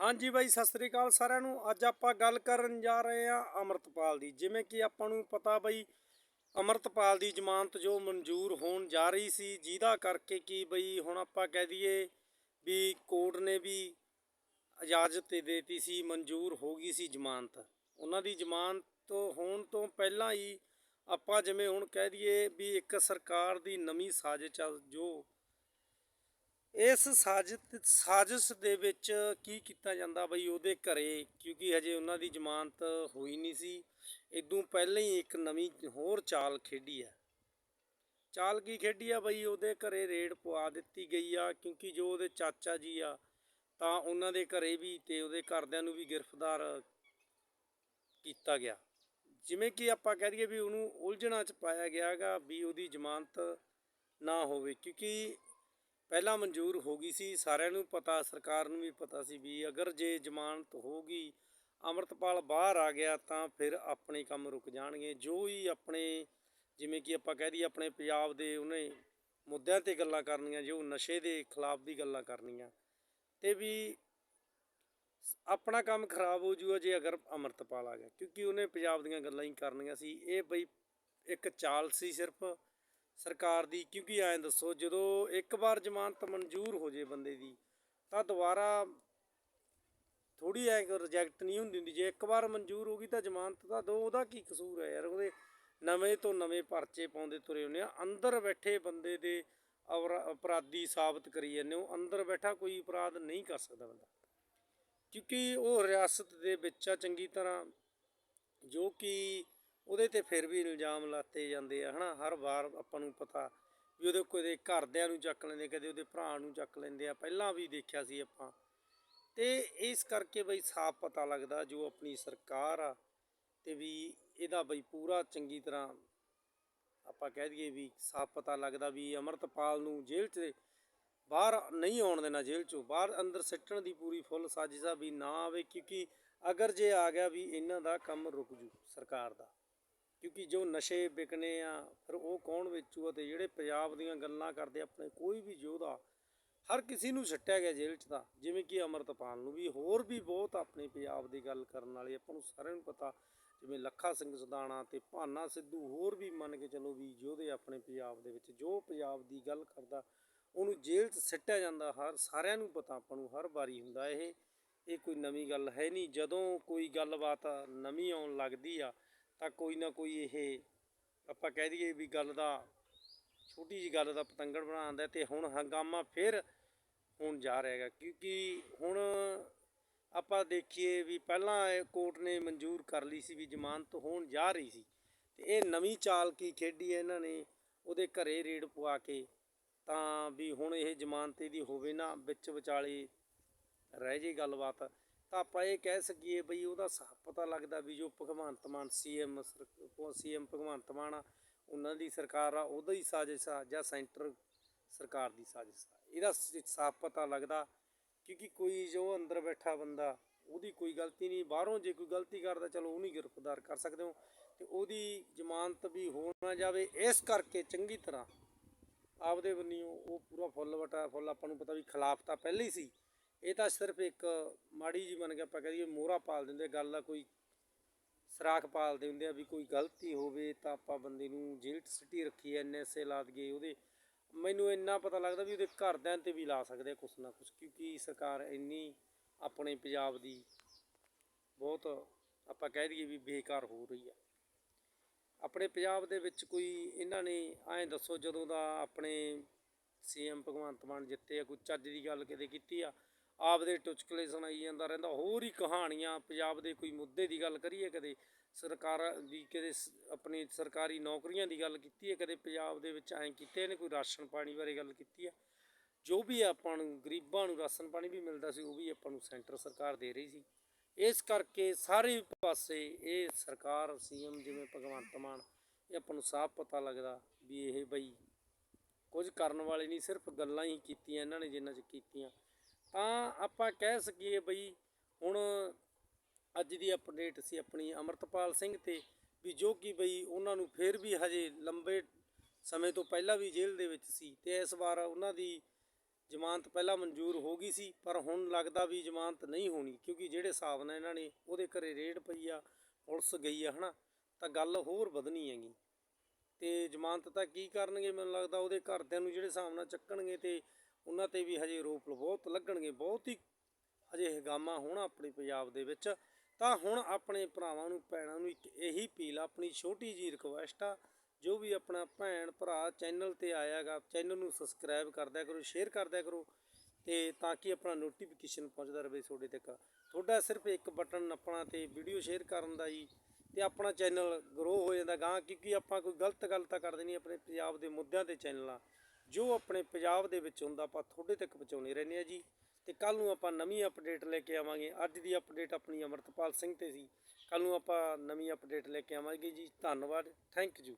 ਹਾਂਜੀ ਬਾਈ, ਸਤਿ ਸ੍ਰੀ ਅਕਾਲ ਸਾਰਿਆਂ ਨੂੰ। ਅੱਜ ਆਪਾਂ ਗੱਲ ਕਰਨ ਜਾ ਰਹੇ ਹਾਂ ਅਮਰਤਪਾਲ ਦੀ। ਜਿਵੇਂ ਕਿ ਆਪਾਂ ਨੂੰ ਪਤਾ ਬਈ, ਅਮਰਤਪਾਲ ਦੀ ਜ਼ਮਾਨਤ ਜੋ ਮਨਜ਼ੂਰ ਹੋਣ ਜਾ ਰਹੀ ਸੀ, ਜਿਹਦਾ ਕਰਕੇ ਕਿ ਬਈ ਹੁਣ ਆਪਾਂ ਕਹਿ ਦਈਏ ਵੀ ਕੋਰਟ ਨੇ ਵੀ ਇਜਾਜ਼ਤ ਦੇ ਦਿੱਤੀ ਸੀ, ਮਨਜ਼ੂਰ ਹੋ ਗਈ ਸੀ ਜ਼ਮਾਨਤ। ਉਹਨਾਂ ਦੀ ਜ਼ਮਾਨਤ ਹੋਣ ਤੋਂ ਪਹਿਲਾਂ ਹੀ ਆਪਾਂ ਜਿਵੇਂ ਹੁਣ ਕਹਿ ਦਈਏ ਵੀ ਇੱਕ ਸਰਕਾਰ ਦੀ ਨਵੀਂ ਸਾਜ਼ਿਸ਼ ਆ, ਜੋ ਇਸ ਸਾਜ਼ਿਸ਼ ਸਾਜ਼ਿਸ਼ ਦੇ ਵਿੱਚ ਕੀ ਕੀਤਾ ਜਾਂਦਾ ਬਈ ਉਹਦੇ ਘਰੇ? ਕਿਉਂਕਿ ਹਜੇ ਉਹਨਾਂ ਦੀ ਜ਼ਮਾਨਤ ਹੋਈ ਨਹੀਂ ਸੀ। ਇਦੋਂ ਪਹਿਲਾਂ ਹੀ ਇੱਕ ਨਵੀਂ ਹੋਰ ਚਾਲ ਖੇਡੀ ਆ ਚਾਲ ਕੀ ਖੇਡੀ ਆ ਬਈ? ਉਹਦੇ ਘਰੇ ਰੇਡ ਪਵਾ ਦਿੱਤੀ ਗਈ ਆ। ਕਿਉਂਕਿ ਜੋ ਉਹਦੇ ਚਾਚਾ ਜੀ ਆ, ਤਾਂ ਉਹਨਾਂ ਦੇ ਘਰੇ ਵੀ ਤੇ ਉਹਦੇ ਘਰਦਿਆਂ ਨੂੰ ਵੀ ਗ੍ਰਿਫਤਾਰ ਕੀਤਾ ਗਿਆ। ਜਿਵੇਂ ਕਿ ਆਪਾਂ ਕਹਿ ਦਈਏ ਵੀ ਉਹਨੂੰ ਉਲਝਣਾ ਚ ਪਾਇਆ ਗਿਆਗਾ ਵੀ ਉਹਦੀ ਜ਼ਮਾਨਤ ਨਾ ਹੋਵੇ। ਕਿਉਂਕਿ ਪਹਿਲਾਂ ਮਨਜ਼ੂਰ ਹੋ ਗਈ ਸੀ, ਸਾਰਿਆਂ ਨੂੰ ਪਤਾ, ਸਰਕਾਰ ਨੂੰ ਵੀ ਪਤਾ ਸੀ ਵੀ ਅਗਰ ਜੇ ਜ਼ਮਾਨਤ ਹੋ ਗਈ, ਅਮਰਤਪਾਲ ਬਾਹਰ ਆ ਗਿਆ ਤਾਂ ਫਿਰ ਆਪਣੇ ਕੰਮ ਰੁਕ ਜਾਣਗੇ। ਜੋ ਹੀ ਆਪਣੇ, ਜਿਵੇਂ ਕਿ ਆਪਾਂ ਕਹਿ ਦਈਏ ਆਪਣੇ ਪੰਜਾਬ ਦੇ ਉਹਨੇ ਮੁੱਦਿਆਂ ਤੇ ਗੱਲਾਂ ਕਰਨੀਆਂ, ਜੋ ਨਸ਼ੇ ਦੇ ਖਿਲਾਫ ਵੀ ਗੱਲਾਂ ਕਰਨੀਆਂ, ਤੇ ਵੀ ਆਪਣਾ ਕੰਮ ਖਰਾਬ ਹੋ ਜੂਗਾ ਜੇ ਅਗਰ ਅਮਰਤਪਾਲ ਆ ਗਿਆ, ਕਿਉਂਕਿ ਉਹਨੇ ਪੰਜਾਬ ਦੀਆਂ ਗੱਲਾਂ ਹੀ ਕਰਨੀਆਂ ਸੀ। ਇਹ ਬਈ ਇੱਕ ਚਾਲ ਸੀ ਸਿਰਫ ਸਰਕਾਰ ਦੀ? ਕਿਉਂਕਿ ਐਂ ਦੱਸੋ, ਜਦੋਂ ਇੱਕ ਵਾਰ ਜ਼ਮਾਨਤ ਮਨਜ਼ੂਰ ਹੋ ਜੇ ਬੰਦੇ ਦੀ, ਤਾਂ ਦੁਬਾਰਾ ਥੋੜੀ ਐ ਰਿਜੈਕਟ ਨਹੀਂ ਹੁੰਦੀ ਹੁੰਦੀ। ਜੇ ਇੱਕ ਵਾਰ ਮਨਜ਼ੂਰ ਹੋ ਗਈ ਤਾਂ ਜ਼ਮਾਨਤ ਦਾ ਦੋ, ਉਹਦਾ ਕੀ ਕਸੂਰ ਹੈ ਯਾਰ? ਉਹਦੇ ਨਵੇਂ ਤੋਂ ਨਵੇਂ ਪਰਚੇ ਪਾਉਂਦੇ ਤੁਰੇ ਹੁੰਦੇ ਆ। ਅੰਦਰ ਬੈਠੇ ਬੰਦੇ ਦੇ ਅਵਰਾ- ਅਪਰਾਧੀ ਸਾਬਤ ਕਰੀ ਜਾਂਦੇ ਉਹ ਅੰਦਰ ਬੈਠਾ ਕੋਈ ਅਪਰਾਧ ਨਹੀਂ ਕਰ ਸਕਦਾ ਬੰਦਾ। ਕਿਉਂਕਿ ਉਹ ਰਿਆਸਤ ਦੇ ਵਿੱਚ ਆ ਚੰਗੀ ਤਰ੍ਹਾਂ, ਜੋ ਕਿ ਉਹਦੇ ਤੇ ਫਿਰ ਵੀ ਇਲਜ਼ਾਮ ਲਾਤੇ ਜਾਂਦੇ ਆ, ਹਨਾ? ਹਰ ਵਾਰ ਆਪਾਂ ਨੂੰ ਪਤਾ ਵੀ ਉਹਦੇ ਕੋਈ ਘਰਦਿਆਂ ਨੂੰ ਚੱਕ ਲੈਂਦੇ, ਕਦੇ ਉਹਦੇ ਭਰਾ ਨੂੰ ਚੱਕ ਲੈਂਦੇ ਆ। ਪਹਿਲਾਂ ਵੀ ਦੇਖਿਆ ਸੀ ਆਪਾਂ। ਤੇ ਇਸ ਕਰਕੇ ਬਈ ਸਾਫ਼ ਪਤਾ ਲੱਗਦਾ ਜੋ ਆਪਣੀ ਸਰਕਾਰ ਆ ਤੇ ਵੀ ਇਹਦਾ ਬਈ ਪੂਰਾ ਚੰਗੀ ਤਰ੍ਹਾਂ ਆਪਾਂ ਕਹਿ ਦਈਏ ਵੀ ਸਾਫ਼ ਪਤਾ ਲੱਗਦਾ ਵੀ ਅਮਰਤਪਾਲ ਨੂੰ ਜੇਲ੍ਹ 'ਚ ਬਾਹਰ ਨਹੀਂ ਆਉਣ ਦੇਣਾ, ਜੇਲ੍ਹ 'ਚੋਂ ਬਾਹਰ ਅੰਦਰ ਸਿੱਟਣ ਦੀ ਪੂਰੀ ਫੁੱਲ ਸਾਜ਼ਿਸ਼ ਆ ਵੀ ਨਾ ਆਵੇ, ਕਿਉਂਕਿ ਅਗਰ ਜੇ ਆ ਗਿਆ ਵੀ ਇਹਨਾਂ ਦਾ ਕੰਮ ਰੁਕ ਜੂ ਸਰਕਾਰ ਦਾ। ਕਿਉਂਕਿ ਜੋ ਨਸ਼ੇ ਵਿਕਨੇ ਆ, ਫਿਰ ਉਹ ਕੌਣ ਵੇਚੂਗਾ ਤੇ ਜਿਹੜੇ ਪੰਜਾਬ ਦੀਆਂ ਗੱਲਾਂ ਕਰਦੇ ਆਪਣੇ ਕੋਈ ਵੀ ਯੋਧਾ, ਹਰ ਕਿਸੇ ਨੂੰ ਛੱਟਿਆ ਗਿਆ ਜੇਲ੍ਹ 'ਚ ਤਾਂ, ਜਿਵੇਂ ਕਿ ਅਮਰਤਪਾਲ ਨੂੰ ਵੀ, ਹੋਰ ਵੀ ਬਹੁਤ ਆਪਣੇ ਪੰਜਾਬ ਦੀ ਗੱਲ ਕਰਨ ਵਾਲੇ ਆਪਾਂ ਨੂੰ ਸਾਰਿਆਂ ਨੂੰ ਪਤਾ, ਜਿਵੇਂ ਲੱਖਾ ਸਿੰਘ ਸਦਾਣਾ ਤੇ ਭਾਨਾ ਸਿੱਧੂ, ਹੋਰ ਵੀ ਮੰਨ ਕੇ ਚੱਲੋ ਵੀ ਯੋਧੇ ਆਪਣੇ ਪੰਜਾਬ ਦੇ ਵਿੱਚ, ਜੋ ਪੰਜਾਬ ਦੀ ਗੱਲ ਕਰਦਾ, ਉਹਨੂੰ ਜੇਲ੍ਹ 'ਚ ਸਿੱਟਿਆ ਜਾਂਦਾ, ਹਰ ਸਾਰਿਆਂ ਨੂੰ ਪਤਾ, ਆਪਾਂ ਨੂੰ ਹਰ ਵਾਰੀ ਹੁੰਦਾ ਇਹ ਇਹ ਕੋਈ ਨਵੀਂ ਗੱਲ ਹੈ ਨਹੀਂ, ਜਦੋਂ ਕੋਈ ਗੱਲਬਾਤ ਨਵੀਂ ਆਉਣ ਲੱਗਦੀ ਆ ਤਾਂ ਕੋਈ ਨਾ ਕੋਈ ਇਹ ਆਪਾਂ ਕਹਿ ਦਈਏ ਵੀ ਗੱਲ ਦਾ, ਛੋਟੀ ਜੀ ਗੱਲ ਦਾ ਪਤੰਗੜ ਬਣਾਉਂਦਾ ਤੇ ਹੁਣ ਹੰਗਾਮਾ ਫਿਰ ਹੋਣ ਜਾ ਰਿਹਾ ਹੈਗਾ। ਕਿਉਂਕਿ ਹੁਣ ਆਪਾਂ ਦੇਖੀਏ ਵੀ ਪਹਿਲਾਂ ਕੋਰਟ ਨੇ ਮਨਜ਼ੂਰ ਕਰ ਲਈ ਸੀ ਵੀ ਜ਼ਮਾਨਤ ਹੋਣ ਜਾ ਰਹੀ ਸੀ ਤੇ ਇਹ ਨਵੀਂ ਚਾਲ ਕੀ ਖੇਡੀ ਹੈ ਇਹਨਾਂ ਨੇ ਉਹਦੇ ਘਰੇ ਰੇਡ ਪਵਾ ਕੇ ਤਾਂ ਵੀ ਹੁਣ ਇਹ ਜ਼ਮਾਨਤ ਦੀ ਹੋਵੇ ਨਾ, ਵਿੱਚ ਵਿਚਾਲੇ ਰਹਿ ਜੇ ਗੱਲਬਾਤ। ਤਾਂ ਆਪਾਂ ਇਹ ਕਹਿ ਸਕੀਏ ਬਈ ਉਹਦਾ ਸਾਫ਼ ਪਤਾ ਲੱਗਦਾ ਵੀ ਜੋ ਭਗਵੰਤ ਮਾਨ ਸੀਐਮ ਸੀਐਮ ਭਗਵੰਤ ਮਾਨ ਆ, ਉਹਨਾਂ ਦੀ ਸਰਕਾਰ ਆ, ਉਹਦਾ ਹੀ ਸਾਜ਼ਿਸ਼ ਆ ਜਾਂ ਸੈਂਟਰ ਸਰਕਾਰ ਦੀ ਸਾਜ਼ਿਸ਼ ਆ। ਇਹਦਾ ਸਾਫ਼ ਪਤਾ ਲੱਗਦਾ ਕਿਉਂਕਿ ਕੋਈ ਜੋ ਅੰਦਰ ਬੈਠਾ ਬੰਦਾ, ਉਹਦੀ ਕੋਈ ਗਲਤੀ ਨਹੀਂ, ਬਾਹਰੋਂ ਜੇ ਕੋਈ ਗਲਤੀ ਕਰਦਾ, ਚਲੋ ਉਹਨੂੰ ਗ੍ਰਿਫਤਾਰ ਕਰ ਸਕਦੇ ਹੋ ਤੇ ਉਹਦੀ ਜ਼ਮਾਨਤ ਵੀ ਹੋ ਨਾ ਜਾਵੇ, ਇਸ ਕਰਕੇ ਚੰਗੀ ਤਰ੍ਹਾਂ ਆਪਦੇ ਬੰਨੀ ਉਹ ਪੂਰਾ ਫੁੱਲ ਵਟਾ, ਫੁੱਲ ਆਪਾਂ ਨੂੰ ਪਤਾ ਵੀ ਖਿਲਾਫ ਤਾਂ ਪਹਿਲੇ ਹੀ ਸੀ ਇਹ ਤਾਂ ਸਿਰਫ ਇੱਕ ਮਾੜੀ ਜੀ ਮੰਨ ਕੇ ਆਪਾਂ ਕਹਦੀਏ ਮੋਹਰਾ ਪਾਲ ਦਿੰਦੇ, ਗੱਲ ਆ ਕੋਈ ਸਰਾਖ ਪਾਲਦੇ ਹੁੰਦੇ ਆ ਵੀ ਕੋਈ ਗਲਤੀ ਹੋਵੇ ਤਾਂ ਆਪਾਂ ਬੰਦੇ ਨੂੰ ਜੇਲ੍ਹ 'ਚ ਸਿੱਟੀ ਰੱਖੀ ਐਨਐਸਏ ਲਾ ਦਈਏ ਉਹਦੇ। ਮੈਨੂੰ ਇੰਨਾ ਪਤਾ ਲੱਗਦਾ ਵੀ ਉਹਦੇ ਘਰਦਿਆਂ ਤੇ ਵੀ ਲਾ ਸਕਦੇ ਕੁਛ ਨਾ ਕੁਛ, ਕਿਉਂਕਿ ਸਰਕਾਰ ਇੰਨੀ ਆਪਣੇ ਪੰਜਾਬ ਦੀ ਬਹੁਤ ਆਪਾਂ ਕਹਿ ਦਈਏ ਵੀ ਬੇਕਾਰ ਹੋ ਰਹੀ ਆ। ਆਪਣੇ ਪੰਜਾਬ ਦੇ ਵਿੱਚ ਕੋਈ ਇਹਨਾਂ ਨੇ ਐਂ ਦੱਸੋ ਜਦੋਂ ਦਾ ਆਪਣੇ ਸੀਐਮ ਭਗਵੰਤ ਮਾਨ ਜਿੱਤੇ ਆ, ਕੋਈ ਚੱਜ ਦੀ ਗੱਲ ਕਿਤੇ ਕੀਤੀ ਆ? ਆਪਦੇ ਟੁਚਕਲੇ ਸੁਣਾਈ ਜਾਂਦਾ ਰਹਿੰਦਾ। ਹੋਰ ਹੀ ਕਹਾਣੀਆਂ, ਪੰਜਾਬ ਦੇ ਕੋਈ ਮੁੱਦੇ ਦੀ ਗੱਲ ਕਰੀਏ ਕਦੇ, ਸਰਕਾਰ ਦੀ ਕਦੇ ਆਪਣੀ ਸਰਕਾਰੀ ਨੌਕਰੀਆਂ ਦੀ ਗੱਲ ਕੀਤੀ ਹੈ, ਕਦੇ ਪੰਜਾਬ ਦੇ ਵਿੱਚ ਐਂ ਕੀਤੇ ਨੇ, ਕੋਈ ਰਾਸ਼ਨ ਪਾਣੀ ਬਾਰੇ ਗੱਲ ਕੀਤੀ ਹੈ। ਜੋ ਵੀ ਆਪਾਂ ਨੂੰ ਗਰੀਬਾਂ ਨੂੰ ਰਾਸ਼ਨ ਪਾਣੀ ਵੀ ਮਿਲਦਾ ਸੀ, ਉਹ ਵੀ ਆਪਾਂ ਨੂੰ ਸੈਂਟਰ ਸਰਕਾਰ ਦੇ ਰਹੀ ਸੀ। ਇਸ ਕਰਕੇ ਸਾਰੇ ਪਾਸੇ ਇਹ ਸਰਕਾਰ, ਸੀਐਮ ਜਿਵੇਂ ਭਗਵੰਤ ਮਾਨ, ਇਹ ਆਪਾਂ ਨੂੰ ਸਾਫ਼ ਪਤਾ ਲੱਗਦਾ ਵੀ ਇਹ ਬਈ ਕੁਝ ਕਰਨ ਵਾਲੇ ਨਹੀਂ, ਸਿਰਫ ਗੱਲਾਂ ਹੀ ਕੀਤੀਆਂ ਇਹਨਾਂ ਨੇ ਜਿੰਨਾ ਚ ਕੀਤੀਆਂ। ਤਾਂ ਆਪਾਂ ਕਹਿ ਸਕੀਏ ਬਈ ਹੁਣ ਅੱਜ ਦੀ ਅਪਡੇਟ ਸੀ ਆਪਣੀ ਅਮਰਤਪਾਲ ਸਿੰਘ ਤੇ ਵੀ ਜੋ ਕਿ ਬਈ ਉਹਨਾਂ ਨੂੰ ਫੇਰ ਵੀ ਹਜੇ ਲੰਬੇ ਸਮੇਂ ਤੋਂ ਪਹਿਲਾਂ ਵੀ ਜੇਲ੍ਹ ਦੇ ਵਿੱਚ ਸੀ ਤੇ ਇਸ ਵਾਰ ਉਹਨਾਂ ਦੀ ਜ਼ਮਾਨਤ ਪਹਿਲਾਂ ਮਨਜ਼ੂਰ ਹੋ ਗਈ ਸੀ, ਪਰ ਹੁਣ ਲੱਗਦਾ ਵੀ ਜ਼ਮਾਨਤ ਨਹੀਂ ਹੋਣੀ ਕਿਉਂਕਿ ਜਿਹੜੇ ਹਿਸਾਬ ਨਾਲ ਇਹਨਾਂ ਨੇ ਉਹਦੇ ਘਰੇ ਰੇਡ ਪਈ ਆ, ਪੁਲਿਸ ਗਈ ਆ, ਹਨਾ, ਤਾਂ ਗੱਲ ਹੋਰ ਵਧਣੀ ਹੈਗੀ। ਤੇ ਜ਼ਮਾਨਤ ਤਾਂ ਕੀ ਕਰਨਗੇ ਮੈਨੂੰ ਲੱਗਦਾ ਉਹਦੇ ਘਰਦਿਆਂ ਨੂੰ ਜਿਹੜੇ ਹਿਸਾਬ ਨਾਲ ਚੱਕਣਗੇ ਤੇ ਉਹਨਾਂ ਤੇ ਵੀ ਹਜੇ ਰੋਪ ਬਹੁਤ ਲੱਗਣਗੇ, ਬਹੁਤ ਹੀ ਹਜੇ ਹਗਾਮਾ ਹੋਣਾ ਆਪਣੇ ਪੰਜਾਬ ਦੇ ਵਿੱਚ। ਤਾਂ ਹੁਣ ਆਪਣੇ ਭਰਾਵਾਂ ਨੂੰ, ਭੈਣਾਂ ਨੂੰ ਇੱਕ ਇਹੀ ਅਪੀਲ ਆ, ਆਪਣੀ ਛੋਟੀ ਜੀ ਰਿਕੁਐਸਟ ਆ, ਜੋ ਵੀ ਆਪਣਾ ਭੈਣ ਭਰਾ ਚੈਨਲ ਤੇ ਆਇਆਗਾ ਚੈਨਲ ਨੂੰ ਸਬਸਕ੍ਰਾਈਬ ਕਰਦਿਆ ਕਰੋ ਸ਼ੇਅਰ ਕਰਦਿਆ ਕਰੋ, ਤੇ ਤਾਂ ਕਿ ਆਪਣਾ ਨੋਟੀਫਿਕੇਸ਼ਨ ਪਹੁੰਚਦਾ ਰਹੇ ਤੁਹਾਡੇ ਤੱਕ। ਤੁਹਾਡਾ ਸਿਰਫ ਇੱਕ ਬਟਨ ਆਪਣਾ ਤੇ ਵੀਡੀਓ ਸ਼ੇਅਰ ਕਰਨ ਦਾ ਜੀ, ਤੇ ਆਪਣਾ ਚੈਨਲ ਗਰੋ ਹੋ ਜਾਂਦਾ ਗਾਂ ਕਿਉਂਕਿ ਆਪਾਂ ਕੋਈ ਗਲਤ ਗੱਲ ਤਾਂ ਕਰਦੇ ਨਹੀਂ, ਆਪਣੇ ਪੰਜਾਬ ਦੇ ਮੁੱਦਿਆਂ ਤੇ ਚੈਨਲ ਆ। ਜੋ ਆਪਣੇ ਪੰਜਾਬ ਦੇ ਵਿੱਚ ਹੁੰਦਾ, ਆਪਾਂ ਤੁਹਾਡੇ ਤੱਕ ਪਹੁੰਚਾਉਂਦੇ ਰਹਿੰਦੇ ਆ ਜੀ। ਤੇ ਕੱਲ ਨੂੰ ਆਪਾਂ ਨਵੀਂ ਅਪਡੇਟ ਲੈ ਕੇ ਆਵਾਂਗੇ। ਅੱਜ ਦੀ ਅਪਡੇਟ ਆਪਣੀ ਅਮਰਤਪਾਲ ਸਿੰਘ ਤੇ ਸੀ। ਕੱਲ ਨੂੰ ਆਪਾਂ ਨਵੀਂ ਅਪਡੇਟ ਲੈ ਕੇ ਆਵਾਂਗੇ ਜੀ। ਧੰਨਵਾਦ। Thank you